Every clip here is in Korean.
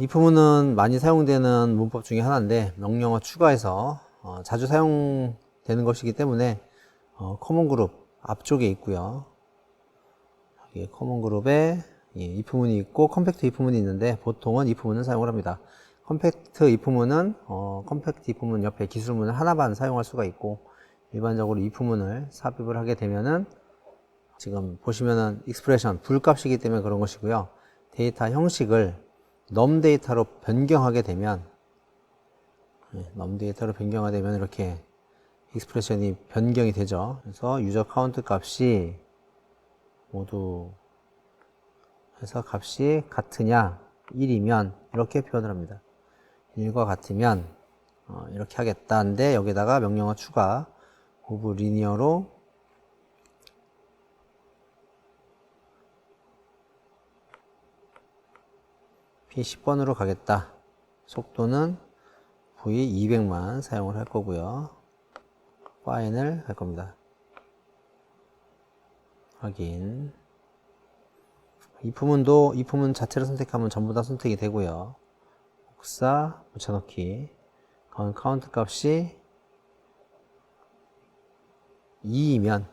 이 부분은 많이 사용되는 문법 중에 하나인데 명령어 추가해서 어, 자주 사용되는 것이기 때문에 어, 커먼 그룹 앞쪽에 있고요. 여기 커먼 그룹에 예, if문이 있고 컴팩트 if문이 있는데 보통은 if문을 사용을 합니다. 컴팩트 if문은 어, 컴팩트 if문 옆에 기술문을 하나만 사용할 수가 있고 일반적으로 if문을 삽입을 하게 되면은 지금 보시면은 익스프레션 불값이기 때문에 그런 것이고요. 데이터 형식을 넘 데이터로 변경하게 되면 네, 넘 데이터로 변경하게 되면 이렇게 익스프레션이 변경이 되죠. 그래서 유저 카운트 값이 모두 해서 값이 같으냐 1이면 이렇게 표현을 합니다. 1과 같으면 어, 이렇게 하겠다는데 여기다가 명령어 추가 오브 리니어로 P10번으로 가겠다. 속도는 V200만 사용을 할 거고요. 파인을 할 겁니다. 확인. 이 부분도 이 부분 자체를 선택하면 전부 다 선택이 되고요. 복사 붙여넣기. 그럼 카운트 값이 2이면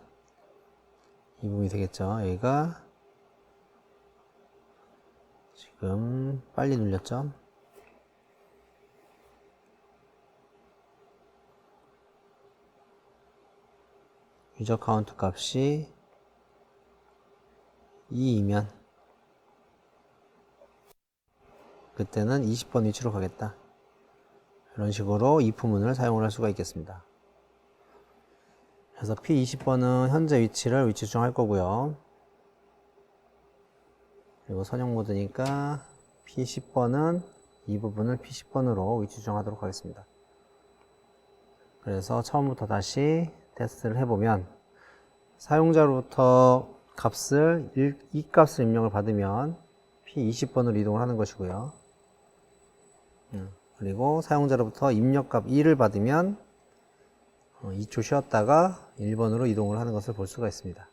이 부분이 되겠죠. 여기가 지금 빨리 눌렸죠. 유저 카운트 값이 2이면 그때는 20번 위치로 가겠다. 이런 식으로 if문을 사용을 할 수가 있겠습니다. 그래서 P20번은 현재 위치를 위치 수정할 거고요. 그리고 선형 모드니까 P10번은 이 부분을 P10번으로 위치 수정하도록 하겠습니다. 그래서 처음부터 다시 테스트를 해보면 사용자로부터 값을 1, 이 값을 입력을 받으면 P20번으로 이동을 하는 것이고요. 음, 그리고 사용자로부터 입력값 1을 받으면 2초 쉬었다가 1번으로 이동을 하는 것을 볼 수가 있습니다.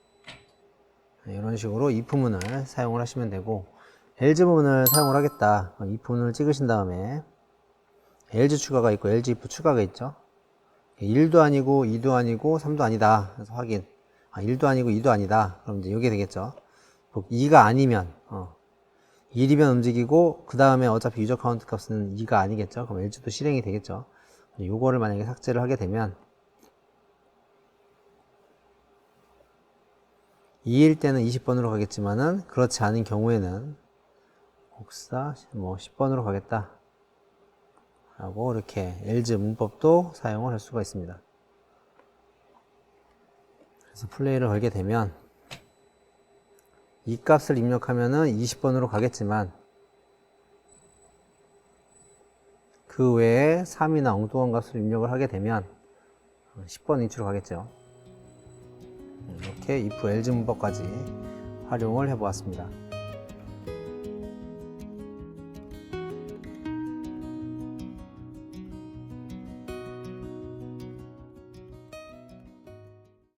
네, 이런 식으로 if 문을 사용을 하시면 되고 else 문을 사용을 하겠다. if 문을 찍으신 다음에 else 추가가 있고 else if 추가가 있죠. 1도 아니고 2도 아니고 3도 아니다. 그래서 확인. 아, 1도 아니고 2도 아니다. 그럼 이제 이게 되겠죠. 2가 아니면 어, 1이면 움직이고 그 다음에 어차피 유저 카운트 값은 2가 아니겠죠. 그럼 else도 실행이 되겠죠. 요거를 만약에 삭제를 하게 되면 2일 때는 20번으로 가겠지만은 그렇지 않은 경우에는 복사 뭐 10번으로 가겠다. 하고 이렇게 else 문법도 사용을 할 수가 있습니다. 그래서 플레이를 걸게 되면 이 값을 입력하면은 20번으로 가겠지만 그 외에 3이나 엉뚱한 값을 입력을 하게 되면 10번 위치로 가겠죠 이렇게 if else 문법까지 활용을 해 보았습니다.